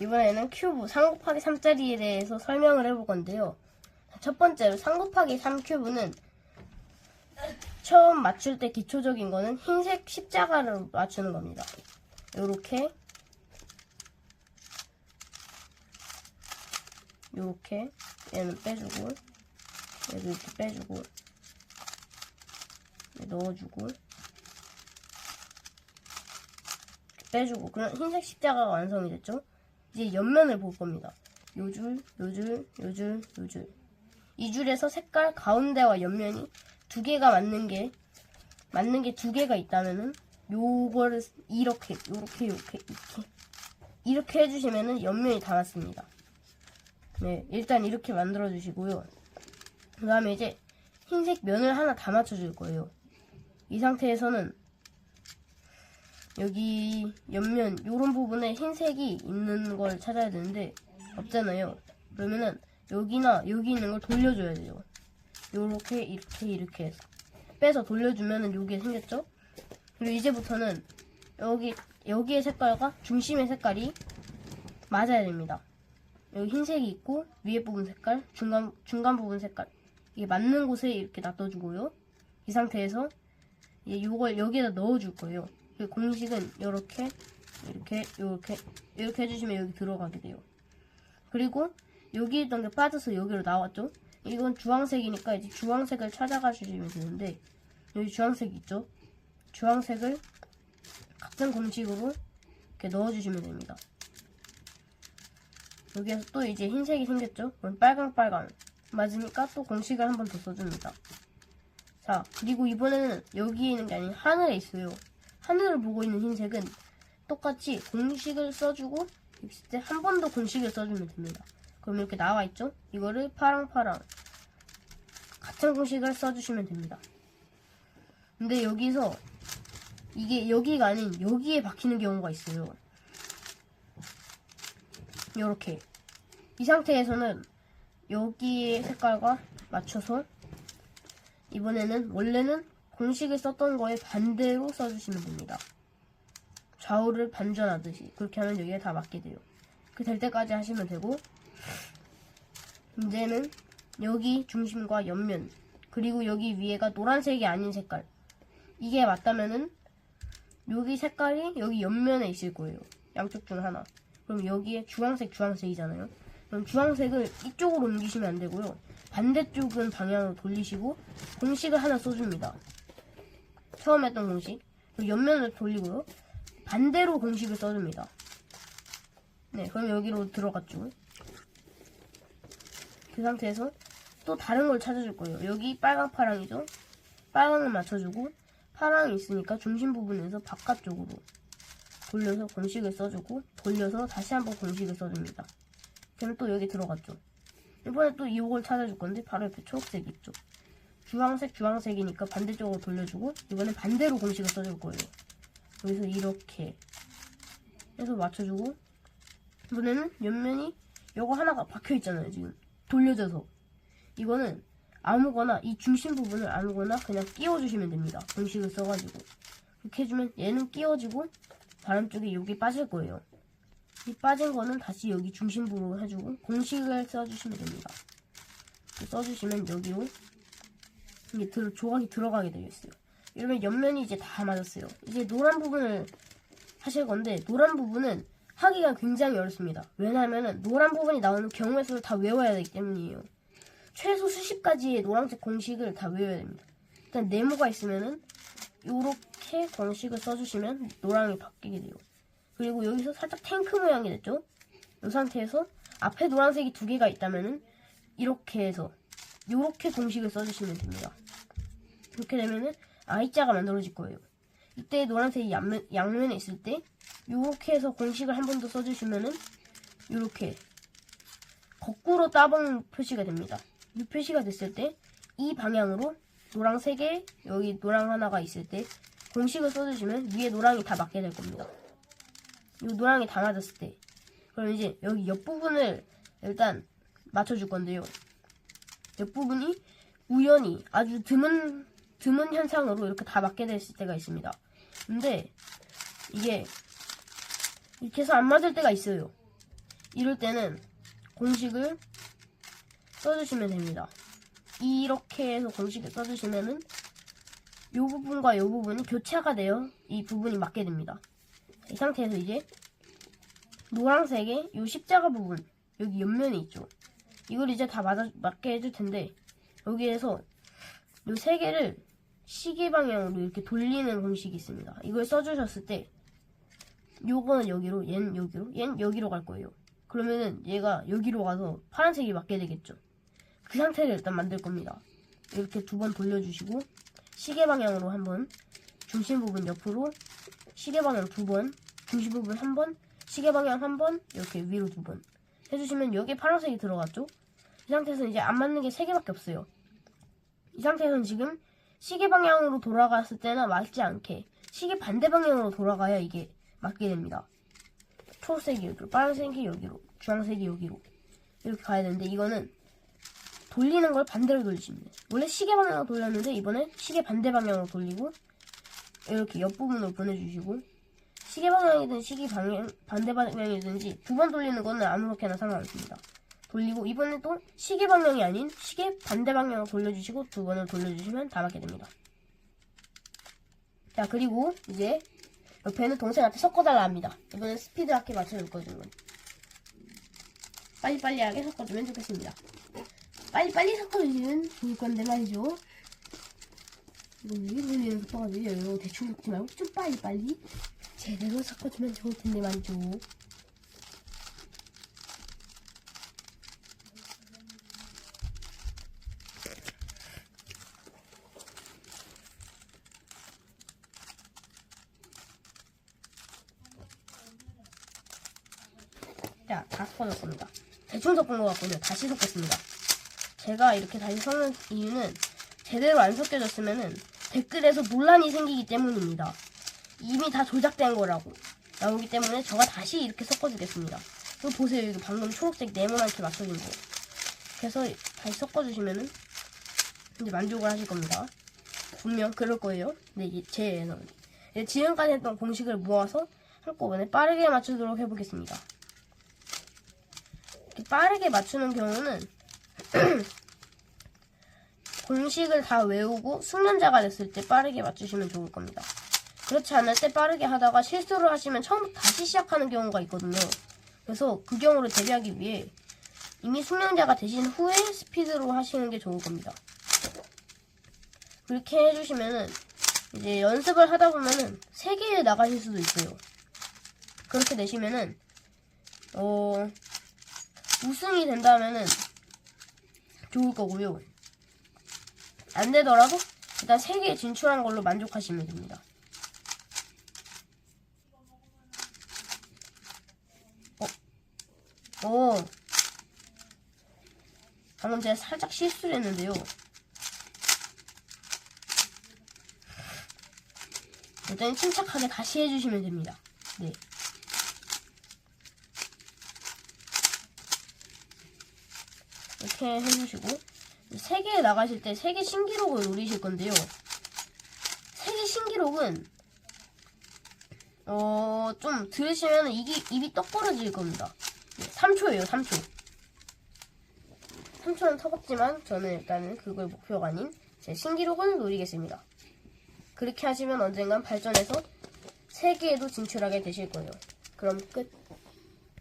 이번에는 큐브 3 곱하기 3짜리에 대해서 설명을 해볼 건데요. 첫 번째로 3 곱하기 3 큐브는 처음 맞출 때 기초적인 거는 흰색 십자가를 맞추는 겁니다. 요렇게 요렇게 얘는 빼주고 얘도 이렇게 빼주고 얘 넣어주고 이렇게 빼주고 그럼 흰색 십자가가 완성이 됐죠? 이제 옆면을 볼 겁니다. 요 줄, 요 줄, 요 줄, 요 줄. 이 줄에서 색깔 가운데와 옆면이 두 개가 맞는 게 맞는 게 두 개가 있다면은 요거를 이렇게 요렇게 요렇게 이렇게 이렇게 해주시면은 옆면이 다 맞습니다. 네, 일단 이렇게 만들어 주시고요. 그 다음에 이제 흰색 면을 하나 다 맞춰줄 거예요. 이 상태에서는 여기 옆면 요런 부분에 흰색이 있는 걸 찾아야 되는데 없잖아요. 그러면은 여기나 여기 있는 걸 돌려줘야 돼요. 요렇게 이렇게 이렇게 해서 빼서 돌려주면은 요게 생겼죠? 그리고 이제부터는 여기 여기의 색깔과 중심의 색깔이 맞아야 됩니다. 여기 흰색이 있고 위에 부분 색깔, 중간 중간 부분 색깔 이게 맞는 곳에 이렇게 놔둬주고요. 이 상태에서 이제 요걸 여기에다 넣어줄 거예요. 그 공식은 이렇게 이렇게 이렇게 이렇게 해주시면 여기 들어가게 돼요. 그리고 여기 있던 게 빠져서 여기로 나왔죠. 이건 주황색이니까 이제 주황색을 찾아가 주시면 되는데 여기 주황색 있죠. 주황색을 같은 공식으로 이렇게 넣어주시면 됩니다. 여기에서 또 이제 흰색이 생겼죠. 그럼 빨강 빨강 맞으니까 또 공식을 한 번 더 써줍니다. 자, 그리고 이번에는 여기에 있는 게 아닌 하늘에 있어요. 하늘을 보고 있는 흰색은 똑같이 공식을 써주고 있을 때 한 번 더 공식을 써주면 됩니다. 그럼 이렇게 나와 있죠? 이거를 파랑파랑 같은 공식을 써주시면 됩니다. 근데 여기서 이게 여기가 아닌 여기에 박히는 경우가 있어요. 요렇게 이 상태에서는 여기의 색깔과 맞춰서 이번에는 원래는 공식을 썼던 거에 반대로 써주시면 됩니다. 좌우를 반전하듯이 그렇게 하면 여기에 다 맞게 돼요. 그 될 때까지 하시면 되고 이제는 여기 중심과 옆면 그리고 여기 위에가 노란색이 아닌 색깔 이게 맞다면은 여기 색깔이 여기 옆면에 있을 거예요. 양쪽 중 하나. 그럼 여기에 주황색 주황색이잖아요. 그럼 주황색을 이쪽으로 옮기시면 안 되고요. 반대쪽은 방향으로 돌리시고 공식을 하나 써줍니다. 처음 했던 공식. 옆면을 돌리고요. 반대로 공식을 써줍니다. 네, 그럼 여기로 들어갔죠. 그 상태에서 또 다른 걸 찾아줄 거예요. 여기 빨강 파랑이죠. 빨강을 맞춰주고 파랑이 있으니까 중심 부분에서 바깥쪽으로 돌려서 공식을 써주고 돌려서 다시 한번 공식을 써줍니다. 그럼 또 여기 들어갔죠. 이번에 또 이걸 찾아줄 건데 바로 옆에 초록색 있죠. 주황색 주황색이니까 반대쪽으로 돌려주고 이번엔 반대로 공식을 써줄 거예요. 여기서 이렇게 해서 맞춰주고 이번에는 옆면이 요거 하나가 박혀 있잖아요 지금. 돌려져서. 이거는 아무거나 이 중심 부분을 아무거나 그냥 끼워주시면 됩니다. 공식을 써가지고. 이렇게 해주면 얘는 끼워지고 다른 쪽에 여기 빠질 거예요. 이 빠진 거는 다시 여기 중심부로 해주고 공식을 써주시면 됩니다. 써주시면 여기로 이게 들, 조각이 들어가게 되어 있어요 이러면 옆면이 이제 다 맞았어요 이제 노란 부분을 하실 건데 노란 부분은 하기가 굉장히 어렵습니다. 왜냐하면 노란 부분이 나오는 경우의 수를 다 외워야 되기 때문이에요. 최소 수십 가지의 노란색 공식을 다 외워야 됩니다. 일단 네모가 있으면은 이렇게 공식을 써주시면 노랑이 바뀌게 돼요. 그리고 여기서 살짝 탱크 모양이 됐죠? 이 상태에서 앞에 노란색이 두 개가 있다면은 이렇게 해서 이렇게 공식을 써주시면 됩니다. 이렇게 되면은 I자가 만들어질 거예요. 이때 노란색이 양면, 양면에 있을 때 이렇게 해서 공식을 한 번 더 써주시면은 이렇게 거꾸로 따봉 표시가 됩니다. 이 표시가 됐을 때 이 방향으로 노랑색에 여기 노랑 하나가 있을 때 공식을 써주시면 위에 노랑이 다 맞게 될 겁니다. 이 노랑이 다 맞았을 때 그럼 이제 여기 옆부분을 일단 맞춰줄 건데요. 옆부분이 우연히 아주 드문 드문 현상으로 이렇게 다 맞게 됐을 때가 있습니다. 근데 이게 이렇게 해서 안 맞을 때가 있어요. 이럴 때는 공식을 써주시면 됩니다. 이렇게 해서 공식을 써주시면은 이 부분과 이 부분이 교차가 되어 이 부분이 맞게 됩니다. 이 상태에서 이제 노란색의 이 십자가 부분 여기 옆면이 있죠. 이걸 이제 다 맞아, 맞게 해줄 텐데 여기에서 이 세 개를 시계 방향으로 이렇게 돌리는 공식이 있습니다. 이걸 써주셨을 때 요거는 여기로 얘는 여기로 얘는 여기로 갈 거예요. 그러면은 얘가 여기로 가서 파란색이 맞게 되겠죠. 그 상태를 일단 만들 겁니다. 이렇게 두 번 돌려주시고 시계 방향으로 한 번, 중심 부분 옆으로 시계 방향 두 번, 중심 부분 한 번, 시계 방향 한 번, 이렇게 위로 두 번 해주시면 여기 파란색이 들어갔죠. 이 상태에서 이제 안 맞는 게세 개밖에 없어요. 이 상태에서는 지금 시계 방향으로 돌아갔을 때는 맞지 않게 시계 반대 방향으로 돌아가야 이게 맞게 됩니다. 초록색이 여기로, 빨간색이 여기로, 주황색이 여기로 이렇게 가야 되는데 이거는 돌리는 걸 반대로 돌리시면 돼요. 원래 시계 방향으로 돌렸는데 이번에 시계 반대 방향으로 돌리고 이렇게 옆부분으로 보내주시고 시계 방향이든 시계 방향 반대 방향이든지 두 번 돌리는 거는 아무렇게나 상관없습니다. 돌리고 이번에 또 시계 방향이 아닌 시계 반대 방향으로 돌려주시고 두 번을 돌려주시면 다 맞게 됩니다. 자 그리고 이제 옆에는 동생한테 섞어달라 합니다. 이번엔 스피드하게 맞춰줄 거죠. 빨리빨리하게 섞어주면 좋겠습니다. 빨리빨리 섞어주시면 좋을 건데 말이죠. 이거 위에 돌리는 속도가 느려요. 대충 섞지 말고 좀 빨리빨리 제대로 섞어주면 좋을 텐데 말이죠. 자, 다 섞어줬습니다. 대충 섞은 것 같고요. 다시 섞겠습니다. 제가 이렇게 다시 섞는 이유는 제대로 안 섞여졌으면은 댓글에서 논란이 생기기 때문입니다. 이미 다 조작된 거라고 나오기 때문에 제가 다시 이렇게 섞어주겠습니다. 이거 보세요. 이거 방금 초록색 네모나게 맞춰준 거. 그래서 다시 섞어주시면은 이제 만족을 하실 겁니다. 분명 그럴 거예요. 이게 제 예상은. 이제 지금까지 했던 공식을 모아서 한꺼번에 빠르게 맞추도록 해보겠습니다. 빠르게 맞추는 경우는 공식을 다 외우고 숙련자가 됐을 때 빠르게 맞추시면 좋을 겁니다. 그렇지 않을 때 빠르게 하다가 실수를 하시면 처음부터 다시 시작하는 경우가 있거든요. 그래서 그 경우를 대비하기 위해 이미 숙련자가 되신 후에 스피드로 하시는 게 좋을 겁니다. 그렇게 해주시면은 이제 연습을 하다 보면은 세 개에 나가실 수도 있어요. 그렇게 되시면은 어 우승이 된다면은 좋을 거고요. 안 되더라도 일단 세 개에 진출한 걸로 만족하시면 됩니다. 어, 어. 방금 제가 살짝 실수를 했는데요. 일단 침착하게 다시 해주시면 됩니다. 네. 이렇게 해주시고 세개 나가실 때 세 개 신기록을 노리실 건데요. 세 개 신기록은 어 좀 들으시면 입이 입이 떡 벌어질 겁니다. 네, 3초예요, 3초. 3초는 터겁지만 저는 일단은 그걸 목표가 아닌 제 신기록을 노리겠습니다. 그렇게 하시면 언젠간 발전해서 세계에도 진출하게 되실 거예요. 그럼 끝.